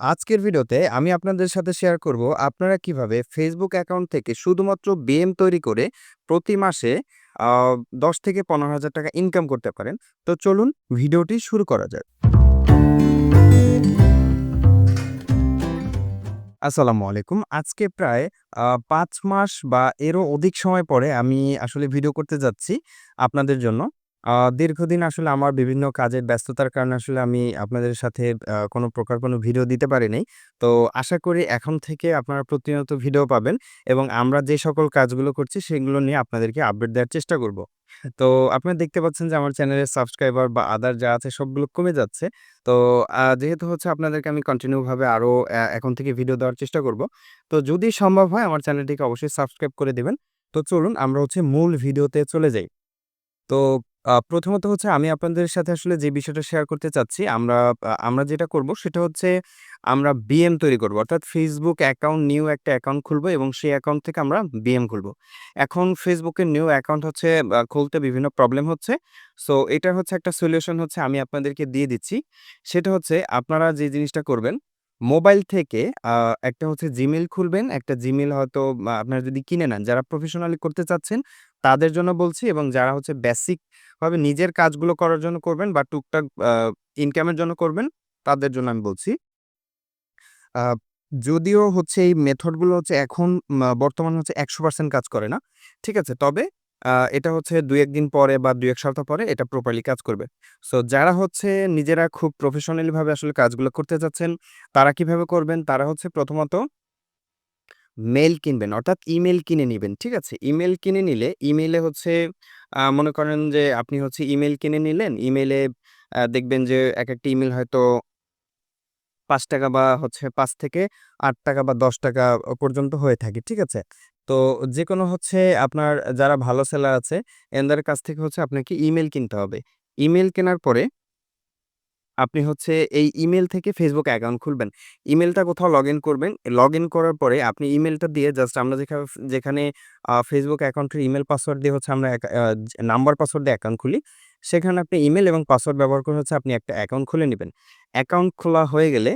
আজকের ভিডিওতে আমি আপনাদের সাথে শেয়ার করব আপনারা কীভাবে ফেসবুক অ্যাকাউন্ট থেকে শুধুমাত্র বিএম তৈরি করে প্রতি মাসে দশ থেকে পনেরো হাজার টাকা ইনকাম করতে পারেন। তো চলুন ভিডিওটি শুরু করা যাক। আসসালামু আলাইকুম। আজকে প্রায় পাঁচ মাস বা এরও অধিক সময় পরে আমি আসলে ভিডিও করতে যাচ্ছি আপনাদের জন্য। দীর্ঘদিন আসলে আমার বিভিন্ন কাজের ব্যস্ততার কারণে আসলে আমি আপনাদের সাথে কোনো প্রকার কোনো ভিডিও দিতে পারি নাই। তো আশা করি এখন থেকে আপনারা প্রতিনিয়ত ভিডিও পাবেন এবং আমরা যে সকল কাজগুলো করছি সেগুলো নিয়ে আপনাদেরকে আপডেট দেওয়ার চেষ্টা করব। তো আপনারা দেখতে পাচ্ছেন যে আমার চ্যানেলের সাবস্ক্রাইবার বা আদার যা আছে সবগুলো কমে যাচ্ছে। তো যেহেতু হচ্ছে আপনাদেরকে আমি কন্টিনিউ ভাবে আরও এখন থেকে ভিডিও দেওয়ার চেষ্টা করব। তো যদি সম্ভব হয় আমার চ্যানেলটিকে অবশ্যই সাবস্ক্রাইব করে দিবেন। তো চলুন আমরা হচ্ছে মূল ভিডিওতে চলে যাই। তো প্রথমত হচ্ছে আমি আপনাদের সাথে আসলে যে বিষয়টা শেয়ার করতে চাচ্ছি, আমরা আমরা যেটা করব সেটা হচ্ছে আমরা বিএম তৈরি করব। অর্থাৎ Facebook অ্যাকাউন্ট নিউ একটা অ্যাকাউন্ট খুলব এবং সেই অ্যাকাউন্ট থেকে আমরা বিএম খুলব। এখন এর নিউ অ্যাকাউন্ট হচ্ছে খুলতে বিভিন্ন প্রবলেম হচ্ছে। সো এটার হচ্ছে একটা সলিউশন হচ্ছে আমি আপনাদেরকে দিয়ে দিচ্ছি। সেটা হচ্ছে আপনারা যে জিনিসটা করবেন, মোবাইল থেকে একটা হচ্ছে Gmail খুলবেন। একটা Gmail হয়তো আপনারা যদি কিনে নেন, যারা প্রফেশনালি করতে চাচ্ছেন তাদের জন্য বলছি এবং যারা হচ্ছে বেসিক ভাবে নিজের কাজগুলো করার জন্য করবেন বা টুকটাক ইনকামের জন্য করবেন, তাদের জন্য আমি বলছি। যদিও হচ্ছে এই মেথডগুলো হচ্ছে এখন বর্তমানে হচ্ছে ১০০% কাজ করে না। ঠিক আছে? তবে এটা হচ্ছে ২-১ পরে বা ২-১ সপ্তাহ পরে এটা প্রপারলি কাজ করবে। সো যারা হচ্ছে নিজেরা খুব প্রফেশনালিভাবে আসলে কাজগুলো করতে চাচ্ছেন, তারা কীভাবে করবেন? তারা হচ্ছে প্রথমত মেইল কিনবেন অর্থাৎ ইমেল কিনে নিবেন। ঠিক আছে? ইমেল কিনে নিলে ইমেলে হচ্ছে মনে করেন যে আপনি হচ্ছে ইমেল কিনে নিলেন। ইমেলে দেখবেন যে একেকটা ইমেল হয়তো পাঁচ টাকা বা হচ্ছে পাঁচ থেকে আট টাকা বা দশ টাকা পর্যন্ত হয়ে থাকে। ঠিক আছে? তো যে কোনো হচ্ছে আপনার যারা ভালো সেলার আছে, এনাদের কাছ থেকে হচ্ছে আপনাকে ইমেল কিনতে হবে। ইমেল কেনার পরে আপনি হচ্ছে এই ইমেল থেকে Facebook অ্যাকাউন্ট খুলবেন। ইমেলটা কোথাও লগইন করবেন। লগইন করার পরে আপনি ইমেলটা দিয়ে জাস্ট আমরা যেখা যেখানে, আ Facebook অ্যাকাউন্টের ইমেল পাসওয়ার্ড দিয়ে হচ্ছে আমরা নাম্বার পাসওয়ার্ড দিয়ে অ্যাকাউন্ট খুলি। সেখানে আপনি ইমেল এবং পাসওয়ার্ড ব্যবহার করে হচ্ছে আপনি একটা অ্যাকাউন্ট খুলে নিবেন। অ্যাকাউন্ট খোলা হয়ে গেলে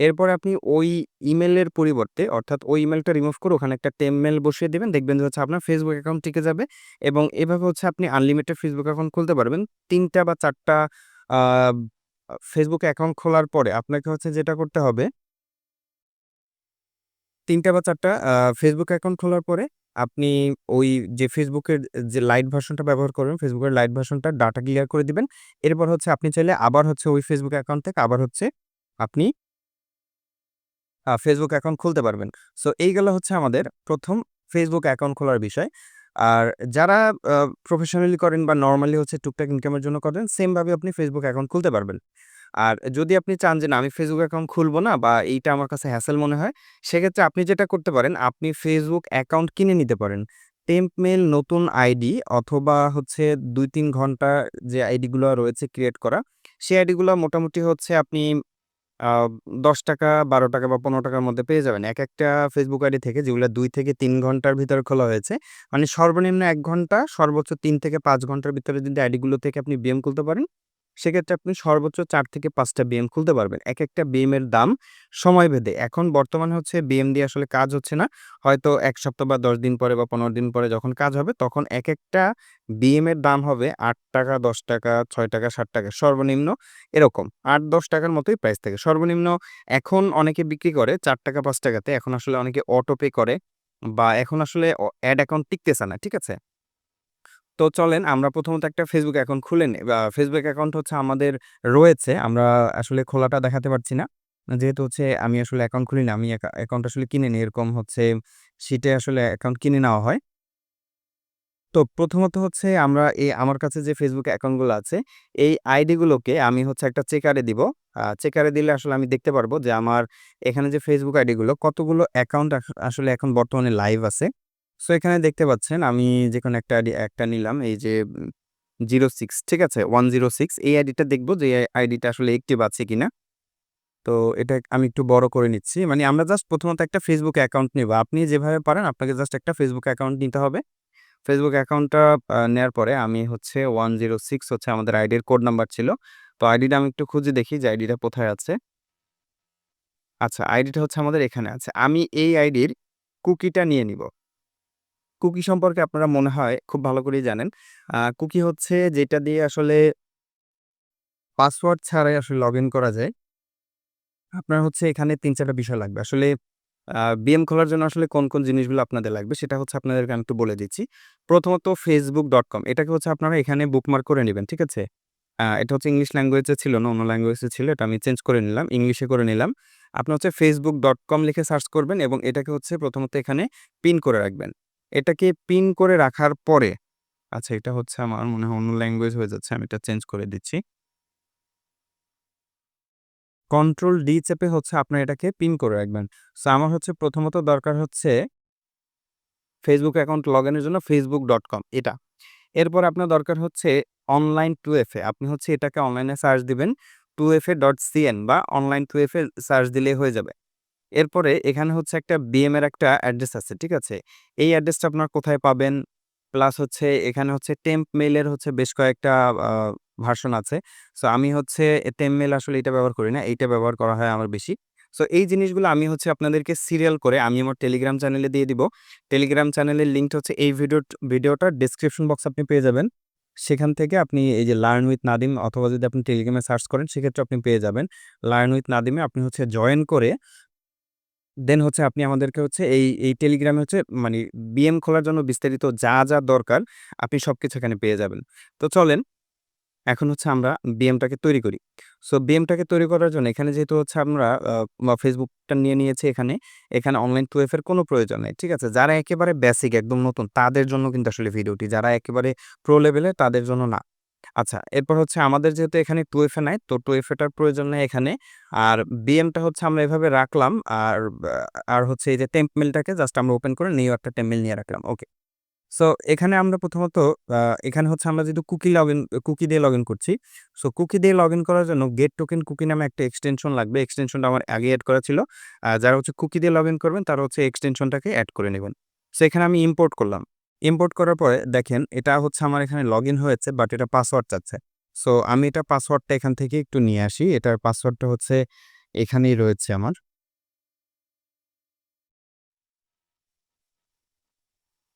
এরপরে আপনি ওই ইমেলের পরিবর্তে, অর্থাৎ ওই ইমেলটা রিমুভ করে ওখানে একটা টেমমেইল বসিয়ে দিবেন। দেখবেন যে হচ্ছে আপনার ফেসবুক অ্যাকাউন্ট টিকে যাবে এবং এভাবে হচ্ছে আপনি আনলিমিটেড ফেসবুক অ্যাকাউন্ট খুলতে পারবেন। ৩ টা বা ৪ টা আ Facebook অ্যাকাউন্ট খোলার পরে আপনাকে হচ্ছে যেটা করতে হবে ৩ টা বা ৪ ফেসবুক অ্যাকাউন্ট খোলার পরে আপনি ওই যে ফেসবুকের যে লাইট ভার্সনটা ব্যবহার করবেন, ফেসবুকের লাইট ভার্সনটা ডাটা ক্লিয়ার করে দিবেন। এরপর হচ্ছে আপনি চাইলে আবার হচ্ছে ওই ফেসবুক অ্যাকাউন্ট থেকে আবার হচ্ছে আপনি ফেসবুক অ্যাকাউন্ট খুলতে পারবেন। সো এইগুলো হচ্ছে আমাদের প্রথম ফেসবুক অ্যাকাউন্ট খোলার বিষয়। আর যারা প্রফেশনালি করেন বা নর্মালি হচ্ছে টুকটাক ইনকামের জন্য করেন, সেমভাবে আপনি ফেসবুক অ্যাকাউন্ট খুলতে পারবেন। আর যদি আপনি চান যে না আমি ফেসবুক অ্যাকাউন্ট খুলবো না বা এইটা আমার কাছে হ্যাসেল মনে হয়, সেক্ষেত্রে আপনি যেটা করতে পারেন, আপনি ফেসবুক অ্যাকাউন্ট কিনে নিতে পারেন। টেম্প মেল নতুন আইডি অথবা হচ্ছে ২-৩ ঘণ্টা যে আইডিগুলো রয়েছে ক্রিয়েট করা, সেই আইডিগুলো মোটামুটি হচ্ছে আপনি আ ৳১০, ৳১২ বা পনেরো টাকার মধ্যে পেয়ে যাবেন। এক একটা ফেসবুক আইডি থেকে যেগুলো দুই থেকে তিন ঘণ্টার ভিতরে খোলা হয়েছে। মানে সর্বনিম্ন এক ঘণ্টা, সর্বোচ্চ তিন থেকে পাঁচ ঘণ্টার ভিতরে যদি আইডিগুলো থেকে আপনি বিএম খুলতে পারেন, সেক্ষেত্রে আপনি সর্বোচ্চ চার থেকে পাঁচটা বিএম খুলতে পারবেন। একেকটা বিএম এর দাম সময়ভেদে। এখন বর্তমানে হচ্ছে বিএম দিয়ে আসলে কাজ হচ্ছে না। হয়তো এক সপ্তাহ বা ১০ দিন পরে বা ১৫ দিন পরে যখন কাজ হবে, তখন একেকটা বিএম এর দাম হবে ৳৮, ৳১০, ৳৬, ৳৭ সর্বনিম্ন এরকম। আট দশ টাকার মতোই প্রাইস থাকে। সর্বনিম্ন এখন অনেকে বিক্রি করে চার টাকা পাঁচ টাকাতে এখন আসলে অনেকে অটো পে করে বা এখন আসলে অ্যাড অ্যাকাউন্ট টিকতেছে না। ঠিক আছে? তো চলেন আমরা প্রথমত একটা ফেসবুক অ্যাকাউন্ট খুলে নেই। Facebook অ্যাকাউন্ট হচ্ছে আমাদের রয়েছে। আমরা আসলে খোলাটা দেখাতে পারছি না। যেহেতু হচ্ছে আমি আসলে অ্যাকাউন্ট খুলি না আমি অ্যাকা অ্যাকাউন্ট আসলে কিনে নিই। এরকম হচ্ছে শিটে আসলে অ্যাকাউন্ট কিনে নেওয়া হয়। তো প্রথমত হচ্ছে আমরা এই আমার কাছে যে ফেসবুক অ্যাকাউন্টগুলো আছে, এই আইডি গুলোকে আমি হচ্ছে একটা চেকারে দিব। চেকারে দিলে আসলে আমি দেখতে পারব যে আমার এখানে যে ফেসবুক আইডি গুলো কতগুলো অ্যাকাউন্ট আস আসলে এখন বর্তমানে লাইভ আছে। সো এখানে দেখতে পাচ্ছেন আমি যে কোনো একটা আইডি, একটা নিলাম, এই যে জিরো 06 ঠিক আছে? 106 এই আইডিটা দেখব যে আইডিটা আসলে অ্যাক্টিভ আছে কিনা। তো, এটা আমি একটু বড় করে নিচ্ছি। মানে আমরা জাস্ট প্রথমত একটা ফেসবুক অ্যাকাউন্ট নিব। আপনি যেভাবে পারেন, আপনাকে জাস্ট একটা ফেসবুক অ্যাকাউন্ট নিতে হবে। ফেসবুক অ্যাকাউন্টটা নেওয়ার পরে আমি হচ্ছে 106 হচ্ছে আমাদের আইডির কোড নাম্বার ছিল। তো, আইডিটা আমি একটু খুঁজে দেখি যে, আইডিটা কোথায় আছে। আচ্ছা আইডিটা হচ্ছে আমাদের এখানে আছে। আমি এই আইডির কুকিটা নিয়ে নিব। কুকি সম্পর্কে আপনারা মনে হয় খুব ভালো করেই জানেন। কুকি হচ্ছে যেটা দিয়ে আসলে পাসওয়ার্ড ছাড়াই আসলে লগইন করা যায়। আপনার হচ্ছে এখানে ৩-৪ টা বিষয় লাগবে। আসলে বিএম খোলার জন্য আসলে কোন, কোন জিনিসগুলো আপনাদের লাগবে সেটা হচ্ছে আপনাদেরকে আমি একটু বলে দিচ্ছি। প্রথমত ফেসবুক ডট কম এটাকে হচ্ছে আপনারা এখানে বুকমার্ক করে নেবেন ঠিক আছে? এটা হচ্ছে ইংলিশ ল্যাঙ্গুয়েজে ছিল না, অন্য ল্যাঙ্গুয়েজে ছিল। এটা আমি চেঞ্জ করে নিলাম। ইংলিশে করে নিলাম। আপনি হচ্ছে ফেসবুক ডট কম লিখে সার্চ করবেন এবং এটাকে হচ্ছে প্রথমত এখানে পিন করে রাখবেন। এটাকে পিন করে রাখার পরে আচ্ছা এটা হচ্ছে আমার মনে হয় অন্য ল্যাঙ্গুয়েজ হয়ে যাচ্ছে। আমি এটা চেঞ্জ করে দিচ্ছি। কন্ট্রোল ডি চেপে হচ্ছে আপনার এটাকে পিন করে রাখবেন। সো আমার হচ্ছে প্রথমত দরকার হচ্ছে ফেসবুক অ্যাকাউন্ট লগইনের জন্য ফেসবুক ডট কম এটা। এরপর আপনার দরকার হচ্ছে অনলাইন টু এফ এ, আপনি হচ্ছে এটাকে অনলাইনে সার্চ দিবেন 2FA.cn বা online two F A search দিলেই হয়ে যাবে। এরপরে এখানে হচ্ছে একটা বিএম এর একটা অ্যাড্রেস আছে। ঠিক আছে? এই অ্যাড্রেসটা আপনার কোথায় পাবেন? প্লাস হচ্ছে এখানে হচ্ছে টেম্প মেলের হচ্ছে বেশ কয়েকটা ভার্সন আছে। সো আমি হচ্ছে টেম্প মেইল আসলে এটা ব্যবহার করি না। এইটা ব্যবহার করা হয় আমার বেশি। সো এই জিনিসগুলো আমি হচ্ছে আপনাদেরকে সিরিয়াল করে আমি আমার টেলিগ্রাম চ্যানেলে দিয়ে দিব। টেলিগ্রাম চ্যানেলের লিঙ্কটা হচ্ছে এই ভিডিও ভিডিওটার ডেসক্রিপশন বক্স আপনি পেয়ে যাবেন। সেখান থেকে আপনি এই যে লার্ন উইথ নাদিম অথবা যদি আপনি টেলিগ্রামে সার্চ করেন, সেক্ষেত্রে আপনি পেয়ে যাবেন। লার্ন উইথ নাদিমে আপনি হচ্ছে জয়েন করে দেন হচ্ছে আপনি আমাদেরকে হচ্ছে এই, এই টেলিগ্রামে হচ্ছে মানে বিএম খোলার জন্য বিস্তারিত যা, যা দরকার আপনি সব কিছু এখানে পেয়ে যাবেন। তো চলেন এখন হচ্ছে আমরা বিএমটাকে তৈরি করি। সো বিএমটাকে তৈরি করার জন্য এখানে যেহেতু হচ্ছে আমরা ফেসবুকটা নিয়ে নিয়েছি এখানে। এখানে অনলাইন 2FA এর কোনো প্রয়োজন নেই ঠিক আছে? যারা একেবারে বেসিক একদম নতুন তাদের জন্য কিন্তু আসলে ভিডিওটি। যারা একেবারে প্রো লেভেলে তাদের জন্য না। আচ্ছা এরপর হচ্ছে আমাদের যেহেতু এখানে 2FA নাই, তো 2FA টার প্রয়োজন নেই এখানে। আর বিএমটা হচ্ছে আমরা এভাবে রাখলাম, আর আর হচ্ছে এই যে টেম্প মেইলটাকে জাস্ট আমরা ওপেন করে নিউ একটা টেম্প মেইল নিয়ে রাখলাম। ওকে। সো এখানে আমরা প্রথমত এখানে হচ্ছে আমরা যেহেতু কুকি লগইন কুকি দিয়ে লগইন করছি। সো কুকি দিয়ে লগইন করার জন্য গেট টোকেন কুকি নামে একটা এক্সটেনশন লাগবে। এক্সটেনশনটা আমার আগে এড করা ছিল। যারা হচ্ছে কুকি দিয়ে লগইন করবেন, তারা হচ্ছে এক্সটেনশনটাকে অ্যাড করে নেবেন সো এখানে আমি ইম্পোর্ট করলাম। ইম্পোর্ট করার পরে দেখেন এটা হচ্ছে আমার এখানে লগইন হয়েছে বাট এটা পাসওয়ার্ড চাচ্ছে। সো আমি এটা পাসওয়ার্ডটা এখান থেকে একটু নিয়ে আসি। এটার পাসওয়ার্ডটা হচ্ছে এখানেই রয়েছে আমার।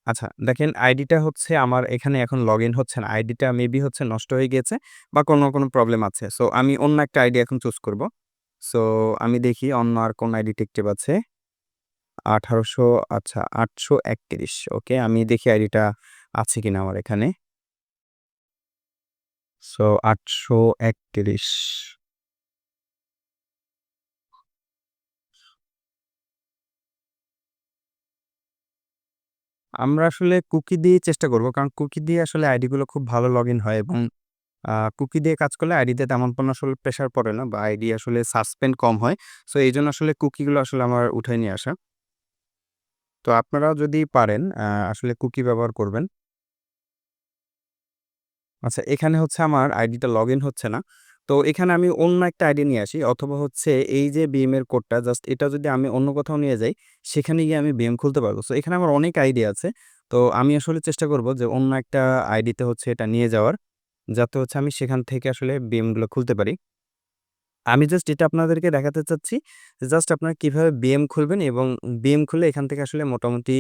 আচ্ছা দেখেন আইডিটা হচ্ছে আমার এখানে এখন লগ ইন হচ্ছে না। আইডিটা মেবি হচ্ছে নষ্ট হয়ে গিয়েছে বা কোনো, কোনো প্রবলেম আছে। সো আমি অন্য একটা আইডি এখন চুজ করব। সো আমি দেখি অন্য আর কোন আইডি টেকটিভ আছে। ১৮০০ আচ্ছা ৮৩১ ওকে আমি দেখি আইডিটা আছে কিনা আমার এখানে। সো ৮৩১ আমরা আসলে কুকি দিয়েই চেষ্টা করব। কারণ কুকি দিয়ে আসলে আইডিগুলো খুব ভালো লগইন হয় এবং কুকি দিয়ে কাজ করলে আইডিতে তেমন কোনো আসলে প্রেশার পড়ে না বা আইডি আসলে সাসপেন্ড কম হয়। সো, এইজন্য আসলে কুকিগুলো আসলে আমার উঠায় নিয়ে আসা। তো আপনারা যদি পারেন আসলে কুকি ব্যবহার করবেন। আচ্ছা এখানে হচ্ছে আমার আইডিটা লগইন হচ্ছে না। তো এখানে আমি অন্য একটা আইডি নিয়ে আসি অথবা হচ্ছে এই যে বিএম এর কোডটা জাস্ট এটা যদি আমি অন্য কোথাও নিয়ে যাই, সেখানে গিয়ে আমি বিএম খুলতে পারব। সো এখানে আমার অনেক আইডি আছে। তো আমি আসলে চেষ্টা করব যে অন্য একটা আইডিতে হচ্ছে এটা নিয়ে যাওয়ার। যাতে হচ্ছে আমি সেখান থেকে আসলে বিএমগুলো খুলতে পারি। আমি জাস্ট এটা আপনাদেরকে দেখাতে চাচ্ছি। জাস্ট আপনারা কীভাবে বিএম খুলবেন এবং বিএম খুলে এখান থেকে আসলে মোটামুটি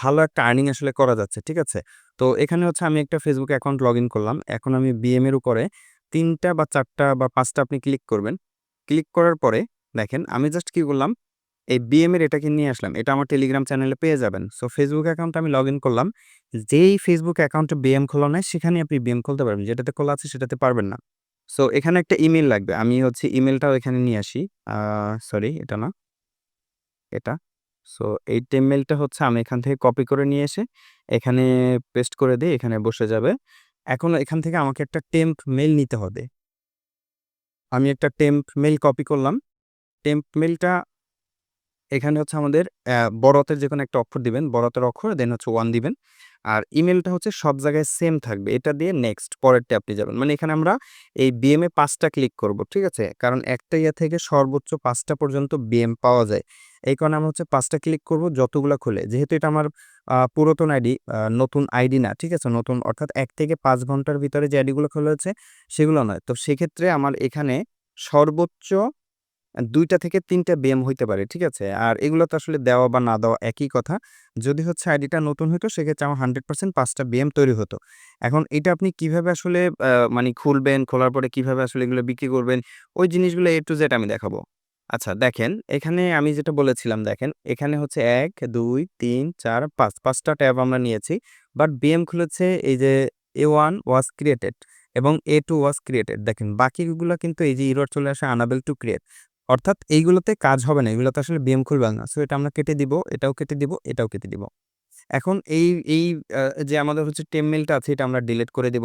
ভালো একটা আর্নিং আসলে করা যাচ্ছে। ঠিক আছে? তো এখানে হচ্ছে আমি একটা ফেসবুক অ্যাকাউন্ট লগইন করলাম। এখন আমি বিএম এর উপরে তিনটা বা চারটা বা পাঁচটা আপনি ক্লিক করবেন। ক্লিক করার পরে দেখেন আমি জাস্ট কি করলাম, এই বিএম এর এটাকে নিয়ে আসলাম। এটা আমার টেলিগ্রাম চ্যানেলে পেয়ে যাবেন। সো ফেসবুক অ্যাকাউন্ট আমি লগইন করলাম। যেই ফেসবুক অ্যাকাউন্টে বিএম খোলা নেয় সেখানেই আপনি বিএম খুলতে পারবেন। যেটাতে খোলা আছে সেটাতে পারবেন না। সো এখানে একটা ইমেল লাগবে। আমি হচ্ছে ইমেলটাও এখানে নিয়ে আসি। সরি এটা না। এটা। সো এই টেমেলটা হচ্ছে আমি এখান থেকে কপি করে নিয়ে এসে এখানে পেস্ট করে দিই এখানে বসে যাবে। এখন এখান থেকে আমাকে একটা টেম্প মেল নিতে হবে। আমি একটা টেম্প মেল কপি করলাম। টেম্প মেইলটা এখানে হচ্ছে আমাদের অ্যা যে কোনো একটা অক্ষর দিবেন। বড় হাতের অক্ষর দেন হচ্ছে ওয়ান দিবেন। আর ইমেলটা হচ্ছে সব জায়গায় সেম থাকবে। এটা দিয়ে নেক্সট পরেরটায় আপনি যাবেন। মানে এখানে আমরা এই বিএম এ ৫ ক্লিক করব। ঠিক আছে? কারণ একটা ইয়া থেকে সর্বোচ্চ পাঁচটা পর্যন্ত বিএম পাওয়া যায়। এই কারণে আমরা হচ্ছে পাঁচটা ক্লিক করব যতগুলা খোলে। যেহেতু এটা আমার পুরাতন আইডি, নতুন আইডি না। ঠিক আছে? নতুন অর্থাৎ এক থেকে পাঁচ ঘণ্টার ভিতরে যে আইডিগুলো খোলা হয়েছে সেগুলো নয়। তো সেক্ষেত্রে আমার এখানে সর্বোচ্চ আ ২ টা থেকে ৩ টা বিএম হইতে পারে। ঠিক আছে? আর এগুলো তো আসলে দেওয়া বা না দেওয়া একই কথা। যদি হচ্ছে আইডিটা নতুন হইতো সেক্ষেত্রে আমার 100% ৫ টা বিএম তৈরি হতো। এখন এটা আপনি কীভাবে আসলে মানে খুলবেন, খোলার পরে কীভাবে আসলে এগুলো বিক্রি করবেন, ওই জিনিসগুলো এ টু জেড আমি দেখাবো। আচ্ছা দেখেন, এখানে আমি যেটা বলেছিলাম দেখেন, এখানে হচ্ছে এক দুই তিন চার পাঁচ পাঁচটা ট্যাব আমরা নিয়েছি। বাট বিএম খুলেছে এই যে এ ওয়ান ওয়াজ ক্রিয়েটেড এবং এ টু ওয়াজ ক্রিয়েটেড দেখেন বাকিগুলো কিন্তু এই যে এরর চলে আসে unable টু create। অর্থাৎ এইগুলোতে কাজ হবে না। এগুলোতে আসলে বিএম খুলবে না। সো এটা আমরা কেটে দিব, এটাও কেটে দিব, এটাও কেটে দিব। এখন এই এই যে আমাদের হচ্ছে টেমমেইলটা আছে এটা আমরা ডিলিট করে দিব।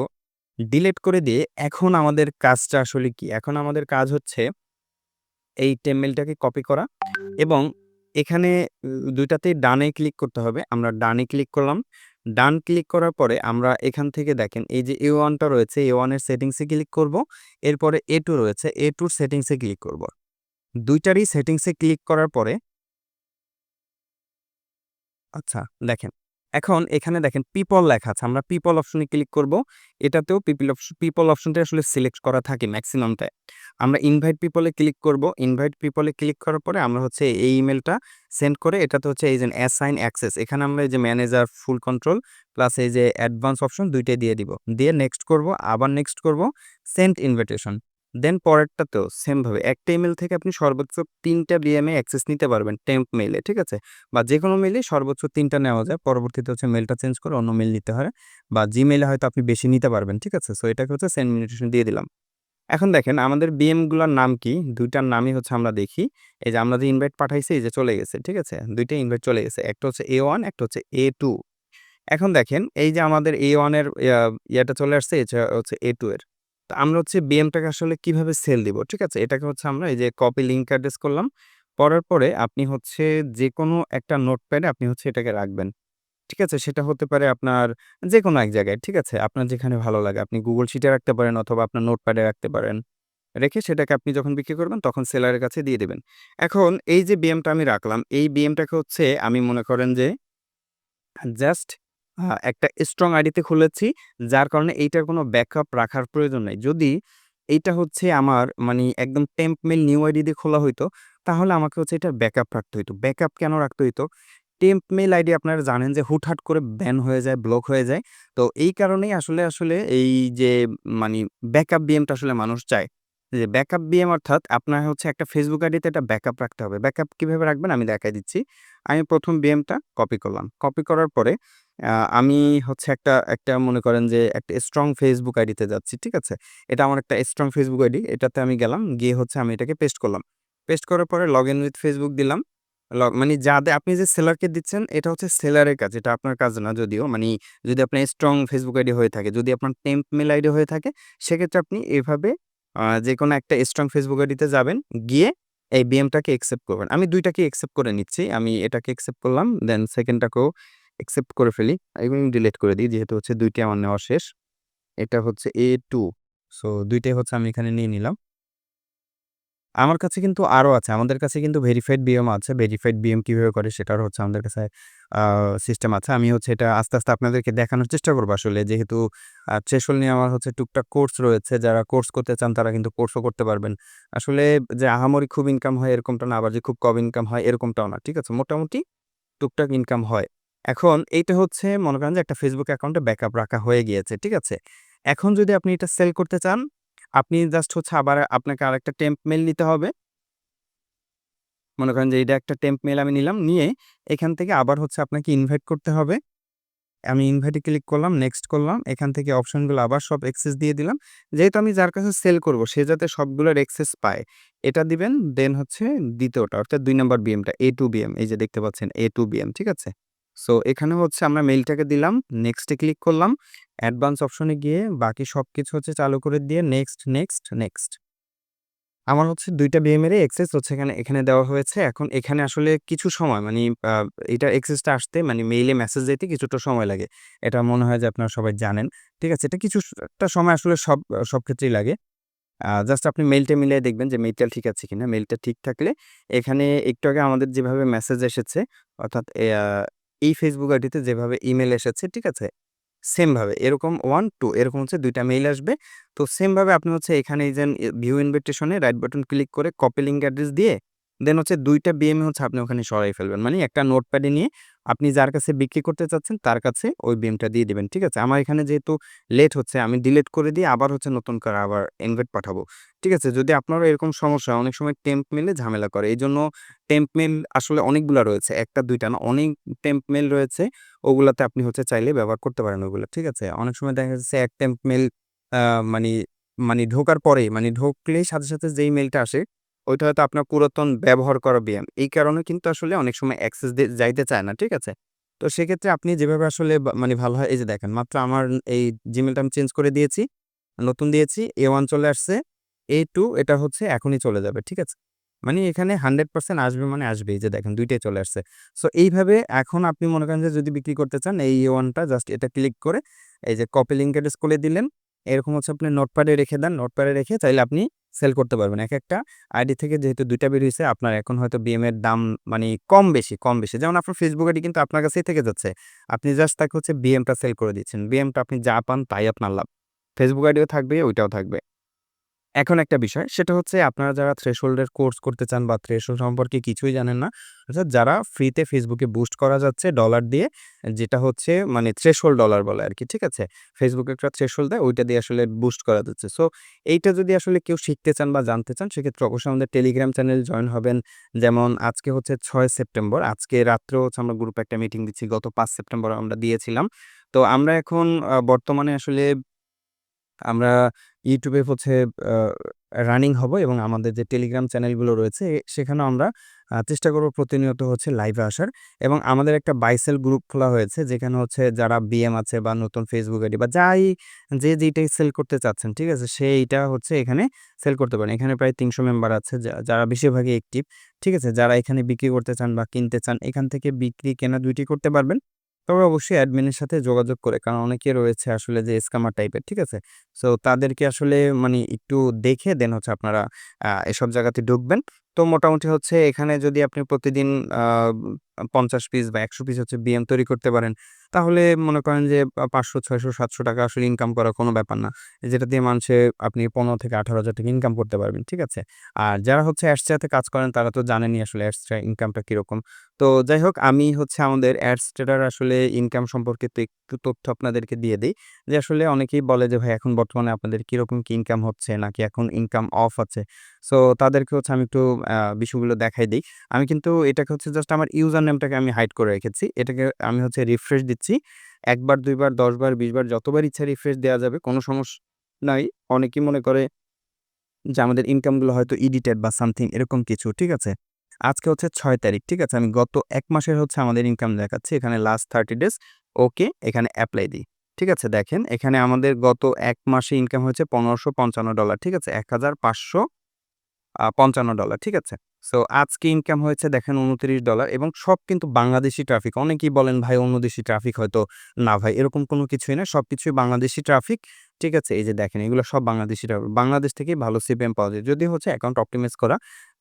ডিলিট করে দিয়ে এখন আমাদের কাজটা আসলে কি? এখন আমাদের কাজ হচ্ছে এই টেমমেইলটাকে কপি করা এবং এখানে উ ২ টাতেই ডানে ক্লিক করতে হবে। আমরা ডানে ক্লিক করলাম। ডান ক্লিক করার পরে আমরা এখান থেকে দেখেন এই যে এ ওয়ানটা রয়েছে, এ ওয়ানের সেটিংসে ক্লিক করব। এরপরে এ টু রয়েছে, এ টুর সেটিংসে ক্লিক করব। ২ টারই সেটিংসে ক্লিক করার পরে আচ্ছা দেখেন। এখন এখানে দেখেন পিপল লেখা আছে। আমরা পিপল অপশনে ক্লিক করব। এটাতেও পিপল অপশ পিপল অপশনটা আসলে সিলেক্ট করা থাকে মেক্সিমামটায়। আমরা ইনভাইট পিপলে ক্লিক করব। ইনভাইট পিপলে ক্লিক করার পরে আমরা হচ্ছে এই ইমেলটা সেন্ড করে এটাতে হচ্ছে এই যে অ্যাসাইন অ্যাক্সেস এখানে আমরা এই যে ম্যানেজার ফুল কন্ট্রোল প্লাস এই যে অ্যাডভান্স অপশন দুইটাই দিয়ে দিব। দিয়ে নেক্সট করব, আবার নেক্সট করব, সেন্ট ইনভিটেশন। দেন পরেরটাতেও সেম ভাবে একটা ইমেল থেকে আপনি সর্বোচ্চ ৩ বিএমএ অ্যাক্সেস নিতে পারবেন টেম্প মেইলে, ঠিক আছে? বা যে কোনো মেইলে সর্বোচ্চ ৩ টা নেওয়া যায়। পরবর্তীতে হচ্ছে মেলটা চেঞ্জ করে অন্য মেল নিতে হয় বা এ হয়তো আপনি বেশি নিতে পারবেন, ঠিক আছে? সো এটাকে হচ্ছে সেন্ড ইনভিটেশন দিয়ে দিলাম। এখন দেখেন আমাদের বিএমগুলার নাম কি? দুইটার নামই হচ্ছে আমরা দেখি। এই যে আমরা যে ইনভাইট পাঠাইছি এই যে চলে গেছে, ঠিক আছে? দুইটা ইনভাইট চলে গেছে। একটা হচ্ছে এ ওয়ান একটা হচ্ছে এ টু এখন দেখেন এই যে আমাদের A1 এর ইয়া ইয়াটা চলে আসছে এটা হচ্ছে এ টু এর। আমরা হচ্ছে বিএমটাকে আসলে কীভাবে সেল দিব, ঠিক আছে? এটাকে হচ্ছে আমরা এই যে কপি লিঙ্ক অ্যাড্রেস করলাম। করার পরে আপনি হচ্ছে যে কোনো একটা নোটপ্যাডে আপনি হচ্ছে এটাকে রাখবেন। ঠিক আছে? সেটা হতে পারে আপনার যে কোনো এক জায়গায়, ঠিক আছে? আপনার যেখানে ভালো লাগে। আপনি গুগল শিটে রাখতে পারেন অথবা আপনার নোটপ্যাডে রাখতে পারেন। রেখে সেটাকে আপনি যখন বিক্রি করবেন তখন সেলারের কাছে দিয়ে দেবেন এখন এই যে বিএমটা আমি রাখলাম, এই বিএমটাকে হচ্ছে আমি মনে করেন যে জাস্ট একটা স্ট্রং আইডিতে খুলেছি। যার কারণে এইটার কোনো ব্যাকআপ রাখার প্রয়োজন নাই। যদি এইটা হচ্ছে আমার মানে একদম টেম্প মেইল নিউ আইডি দিয়ে খোলা হইতো, তাহলে আমাকে হচ্ছে এটার ব্যাকআপ রাখতে হইতো। ব্যাকআপ কেন রাখতে হইতো? টেম্প মেল আইডি আপনারা জানেন যে হুটহাট করে ব্যান হয়ে যায়, ব্লক হয়ে যায়। তো এই কারণেই আসলে, আসলে এই যে মানি ব্যাকআপ বিএমটা আসলে মানুষ চায়। যে ব্যাকআপ বিএম অর্থাৎ আপনার হচ্ছে একটা ফেসবুক আইডিতে একটা ব্যাকআপ রাখতে হবে। ব্যাকআপ কীভাবে রাখবেন আমি দেখাই দিচ্ছি। আমি প্রথম বিএমটা কপি করলাম। কপি করার পরে আমি হচ্ছে একটা একটা মনে করেন যে একটা স্ট্রং ফেসবুক আইডিতে যাচ্ছি, ঠিক আছে? এটা আমার একটা স্ট্রং ফেসবুক আইডি। এটাতে আমি গেলাম। গিয়ে হচ্ছে আমি এটাকে পেস্ট করলাম। পেস্ট করার পরে লগ ইন উইথ ফেসবুক দিলাম। লগ মানি যাদে আপনি যে সেলারকে দিচ্ছেন এটা হচ্ছে সেলারের কাজ। এটা আপনার কাজ না যদিও। মানি যদি আপনার স্ট্রং ফেসবুক আইডি হয়ে থাকে। যদি আপনার টেম্প মেইল আইডি হয়ে থাকে, সেক্ষেত্রে আপনি এভাবে আ যেকোনো একটা স্ট্রং ফেসবুক আইডিতে যাবেন। গিয়ে এই বিএমটাকে অ্যাকসেপ্ট করবেন। আমি ২ টাকেই অ্যাকসেপ্ট করে নিচ্ছি। আমি এটাকে অ্যাকসেপ্ট করলাম। দেন 2nd টাকেও অ্যাকসেপ্ট করে ফেলি। এবং ডিলিট করে দিই। যেহেতু হচ্ছে ২ টি আমার নেওয়া শেষ। এটা হচ্ছে এ টু সো দুইটাই হচ্ছে আমি এখানে নিয়ে নিলাম। আমার কাছে কিন্তু আরও আছে। আমাদের কাছে কিন্তু ভেরিফাইড বিএম আছে। ভেরিফাইড বিএম কীভাবে করে সেটারও হচ্ছে আমাদের কাছে সিস্টেম আছে। আমি হচ্ছে এটা আস্তে, আস্তে আপনাদেরকে দেখানোর চেষ্টা করব আসলে। যেহেতু আ নিয়ে আমার হচ্ছে টুকটাক কোর্স রয়েছে। যারা কোর্স করতে চান তারা কিন্তু কোর্সও করতে পারবেন। আসলে যে আহামরি খুব ইনকাম হয় এরকমটা না। আবার যে খুব কম ইনকাম হয় এরকমটাও না। ঠিক আছে? মোটামুটি টুকটাক ইনকাম হয়। এখন এইটা হচ্ছে মনে করেন যে একটা ফেসবুক অ্যাকাউন্টে ব্যাকআপ রাখা হয়ে গিয়েছে। ঠিক আছে? এখন যদি আপনি এটা সেল করতে চান, আপনি জাস্ট হচ্ছে আবার আপনাকে আরেকটা টেম্প মেইল নিতে হবে। মনে করেন যে এটা একটা টেম্প মেইল আমি নিলাম। নিয়ে এখান থেকে আবার হচ্ছে আপনাকে ইনভাইট করতে হবে। আমি ইনভাইট এ ক্লিক করলাম, নেক্সট করলাম। এখান থেকে অপশনগুলো আবার সব এক্সেস দিয়ে দিলাম। যেহেতু আমি যার কাছে সেল করব সে যাতে সবগুলোর অ্যাক্সেস পায়। এটা দিবেন। দেন হচ্ছে দ্বিতীয়টা অর্থাৎ ২ নাম্বার বিএমটা A2 বিএম এই যে দেখতে পাচ্ছেন এ টু বিএম, ঠিক আছে? সো এখানে হচ্ছে আমরা মেইলটাকে দিলাম। নেক্সট ক্লিক করলাম। অ্যাডভান্স অপশনে গিয়ে বাকি সব কিছু হচ্ছে চালু করে দিয়ে নেক্সট, নেক্সট, নেক্সট। আমার হচ্ছে ২ টা এক্সেস হচ্ছে এখানে, এখানে দেওয়া হয়েছে। এখন এখানে আসলে কিছু সময় মানে এটা এক্সেসটা আসতে মানে মেইলে মেসেজ যেতে কিছুটা সময় লাগে। এটা মনে হয় যে আপনারা সবাই জানেন। ঠিক আছে? এটা কিছু একটা সময় আসলে সব সব ক্ষেত্রেই লাগে। জাস্ট আপনি মেইলটা মিলায়ে দেখবেন যে মেইলটা ঠিক আছে কিনা। মেইলটা ঠিক থাকলে এখানে একটু আগে আমাদের যেভাবে মেসেজ এসেছে অর্থাৎ এই ফেসবুক আইডিতে যেভাবে ইমেল এসেছে, ঠিক আছে? সেমভাবে এরকম 1, 2 এরকম হচ্ছে দুইটা মেইল আসবে। তো সেমভাবে আপনি হচ্ছে এখানে এই যে ভিউ ইনভিটেশনে রাইট বাটন ক্লিক করে কপি লিঙ্ক অ্যাড্রেস দিয়ে দেন হচ্ছে ২ টা বিএমএ হচ্ছে আপনি ওখানে সরাই ফেলবেন। মানে একটা নোটপ্যাডে নিয়ে আপনি যার কাছে বিক্রি করতে চাচ্ছেন তার কাছে ওই বিএমটা দিয়ে দেবেন ঠিক আছে? আমার এখানে যেহেতু লেট হচ্ছে আমি ডিলিট করে দিয়ে আবার হচ্ছে নতুন করে আবার ইনভাইট পাঠাবো। ঠিক আছে? যদি আপনারও এরকম সমস্যা অনেক সময় টেম্প মেলে ঝামেলা করে। এইজন্য টেম্প মেইল আসলে অনেকগুলা রয়েছে। একটা দুইটা না অনেক টেম্প মেইল রয়েছে। ওগুলাতে আপনি হচ্ছে চাইলে ব্যবহার করতে পারেন ওগুলো ঠিক আছে? অনেক সময় দেখা যাচ্ছে এক টেম্প মেইল মানে মানি ঢোকার পরেই মানে ঢুকলেই সাথে, সাথে যেই মেলটা আসে ওইটা হয়তো আপনার পুরাতন ব্যবহার করা বিএম। এই কারণে কিন্তু আসলে অনেক সময় অ্যাক্সেস যাইতে চায় না। ঠিক আছে? তো সেক্ষেত্রে আপনি যেভাবে আসলে মানে ভালো হয়, এই যে দেখেন, মাত্র আমার এই জিমেলটা আমি চেঞ্জ করে দিয়েছি। নতুন দিয়েছি। এ ওয়ান চলে আসছে। এ টু এটা হচ্ছে এখনই চলে যাবে। ঠিক আছে? মানে এখানে 100% আসবে মানে আসবেই। যে দেখেন, দুইটাই চলে আসছে। সো এইভাবে এখন আপনি মনে করেন যে যদি বিক্রি করতে চান, এই A1 টা জাস্ট এটা ক্লিক করে, এই যে কপি লিঙ্ক করে দিলেন। এরকম হচ্ছে আপনি নোটপ্যাডে রেখে দেন। নোটপ্যাডে রেখে চাইলে আপনি সেল করতে পারবেন। এক একটা আইডি থেকে যেহেতু ২ টা বের হয়েছে আপনার এখন হয়তো বিএম এর দাম মানে কম বেশি, কম বেশি। যেমন আপনার ফেসবুক আইডি কিন্তু আপনার কাছেই থেকে যাচ্ছে। আপনি জাস্ট তাকে হচ্ছে বিএমটা সেল করে দিচ্ছেন। বিএমটা আপনি যা পান তাই আপনার লাভ। ফেসবুক আইডিও থাকবে, ওইটাও থাকবে। এখন একটা বিষয়, সেটা হচ্ছে আপনারা যারা থ্রেশহোল্ড এর কোর্স করতে চান বা থ্রেশহোল্ড সম্পর্কে কিছুই জানেন না। অর্থাৎ যারা ফ্রিতে ফেসবুকে বুস্ট করা যাচ্ছে ডলার দিয়ে, যেটা হচ্ছে মানে থ্রেশহোল্ড ডলার বলে আর কি ঠিক আছে? ফেসবুকে একটা থ্রেশহোল্ড দেয়, ওইটা দিয়ে আসলে বুস্ট করা যাচ্ছে। সো এইটা যদি আসলে কেউ শিখতে চান বা জানতে চান, সেক্ষেত্রে অবশ্যই আমাদের টেলিগ্রাম চ্যানেল জয়েন হবেন। যেমন আজকে হচ্ছে ছয় সেপ্টেম্বর। আজকে রাত্রেও হচ্ছে আমরা গ্রুপে একটা মিটিং দিচ্ছি। গত পাঁচ সেপ্টেম্বর আমরা দিয়েছিলাম। তো আমরা এখন বর্তমানে আসলে আমরা এ হচ্ছে রানিং হব এবং আমাদের যে টেলিগ্রাম চ্যানেলগুলো রয়েছে সেখানেও আমরা চেষ্টা করব প্রতিনিয়ত হচ্ছে লাইভে আসার এবং আমাদের একটা বাইসেল গ্রুপ খোলা হয়েছে যেখানে হচ্ছে যারা বিএম আছে বা নতুন ফেসবুক আইডি বা যাই যে যেইটাই সেল করতে চাচ্ছেন, ঠিক আছে? সেইটা হচ্ছে এখানে সেল করতে পারেন। এখানে প্রায় ৩০০ মেম্বার আছে যারা বেশিরভাগই অ্যাক্টিভ। ঠিক আছে? যারা এখানে বিক্রি করতে চান বা কিনতে চান এখান থেকে বিক্রি কেনা দুইটি করতে পারবেন। তবে অবশ্যই অ্যাডমিনের সাথে যোগাযোগ করে। কারণ অনেকে রয়েছে আসলে যে স্ক্যামার টাইপের। ঠিক আছে? সো তাদেরকে আসলে মানে একটু দেখে দেন হচ্ছে আপনারা এসব জায়গাতে ঢুকবেন। তো মোটামুটি হচ্ছে এখানে যদি আপনি প্রতিদিন পঞ্চাশ পিস বা ১০০ পিস হচ্ছে বিএম তৈরি করতে পারেন, তাহলে মনে করেন যে পাঁচশো ছয়শো সাতশো টাকা আসলে ইনকাম করা কোনো ব্যাপার না। যেটা দিয়ে মাসে আপনি ১৫ থেকে ১৮,০০০ টাকা ইনকাম করতে পারবেন। ঠিক আছে? আর যারা হচ্ছে অ্যাডস্ট্রাতে কাজ করেন তারা তো জানেনই আসলে অ্যাডস্ট্রা ইনকামটা কীরকম তো যাই হোক আমি হচ্ছে আমাদের অ্যাডস্ট্রাটার আসলে ইনকাম সম্পর্কে তো একটু তথ্য আপনাদেরকে দিয়ে দিই যে আসলে অনেকেই বলে যে ভাই এখন বর্তমানে আপনাদের কীরকম কি ইনকাম হচ্ছে নাকি এখন ইনকাম অফ আছে। সো তাদেরকে হচ্ছে আমি একটু বিষয়গুলো দেখাই দিই আমি কিন্তু এটাকে হচ্ছে জাস্ট আমার ইউজার নেমটাকে আমি হাইড করে রেখেছি। এটাকে আমি হচ্ছে রিফ্রেশ দিচ্ছি। ১ বার, ২ বার, ১০ বার, ২০ বার যতবার ইচ্ছা রিফ্রেশ দেওয়া যাবে। কোনো সমস্যা নাই। অনেকেই মনে করে যে আমাদের ইনকামগুলো হয়তো এডিটেড বা সামথিং এরকম কিছু। ঠিক আছে? আজকে হচ্ছে ছয় তারিখ। ঠিক আছে? আমি গত এক মাসের হচ্ছে আমাদের ইনকাম দেখাচ্ছি। এখানে লাস্ট 30 ডেজ ওকে এখানে অ্যাপ্লাই দিই। ঠিক আছে? দেখেন এখানে আমাদের গত এক মাসে ইনকাম হয়েছে $১৫৫৫ ঠিক আছে? ১৫৫০ আ $৫৫ ঠিক আছে? সো আজকে ইনকাম হয়েছে দেখেন $২৯ এবং সব কিন্তু বাংলাদেশি ট্রাফিক। অনেকেই বলেন, ভাই অন্য দেশি ট্রাফিক হয়তো। না ভাই এরকম কোনো কিছুই না। সব কিছুই বাংলাদেশি ট্রাফিক। ঠিক আছে? এই যে দেখেন, এগুলো সব বাংলাদেশি ট্রাফিক। বাংলাদেশ থেকেই ভালো সিপিএম পাওয়া যায়। যদি হচ্ছে অ্যাকাউন্ট অপটিমাইজ করা।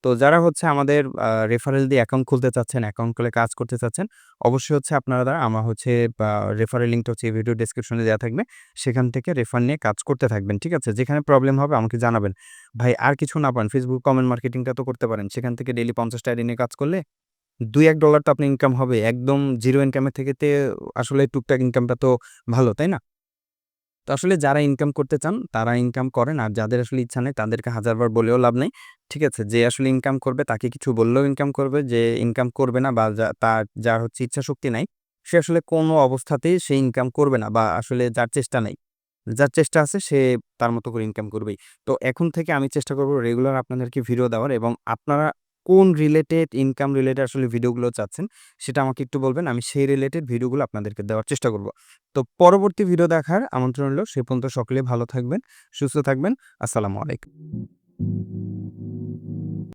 তো যারা হচ্ছে আমাদের রেফারেল দিয়ে অ্যাকাউন্ট খুলতে চাচ্ছেন, অ্যাকাউন্ট খুলে কাজ করতে চাচ্ছেন, অবশ্যই হচ্ছে আপনারা দ্বারা আমার হচ্ছে রেফারেল লিঙ্কটা হচ্ছে ভিডিও ডেসক্রিপশনে দেয়া থাকবে। সেখান থেকে রেফার নিয়ে কাজ করতে থাকবেন। ঠিক আছে? যেখানে প্রবলেম হবে আমাকে জানাবেন। ভাই আর কিছু না পারেন ফেসবুক কমেন্ট মার্কেটিংটা তো করতে পারেন। সেখান থেকে ডেইলি ৫০ টা আইডি নিয়ে কাজ করলে $২-১ তো আপনার ইনকাম হবে। একদম জিরো ইনকামের থেকেতে আসলে টুকটাক ইনকামটা তো ভালো, তাই না? তো আসলে যারা ইনকাম করতে চান তারা ইনকাম করেন। আর যাদের আসলে ইচ্ছা নেই তাদেরকে হাজারবার বলেও লাভ নেই। ঠিক আছে? যে আসলে ইনকাম করবে তাকে কিছু বললেও ইনকাম করবে। যে ইনকাম করবে না বা তার যার হচ্ছে ইচ্ছাশক্তি নাই, সে আসলে কোনো অবস্থাতেই সে ইনকাম করবে না বা আসলে যার চেষ্টা নেই যার চেষ্টা আছে সে তার মতো করে ইনকাম করবেই। তো এখন থেকে আমি চেষ্টা করব রেগুলার আপনাদেরকে ভিডিও দেওয়ার এবং আপনারা কোন রিলেটেড ইনকাম রিলেটেড আসলে ভিডিওগুলো চাচ্ছেন সেটা আমাকে একটু বলবেন। আমি সেই রিলেটেড ভিডিওগুলো আপনাদেরকে দেওয়ার চেষ্টা করব। তো পরবর্তী ভিডিও দেখার আমন্ত্রণ হলো সে পর্যন্ত সকলে ভালো থাকবেন, সুস্থ থাকবেন। আসসালামু আলাইকুম।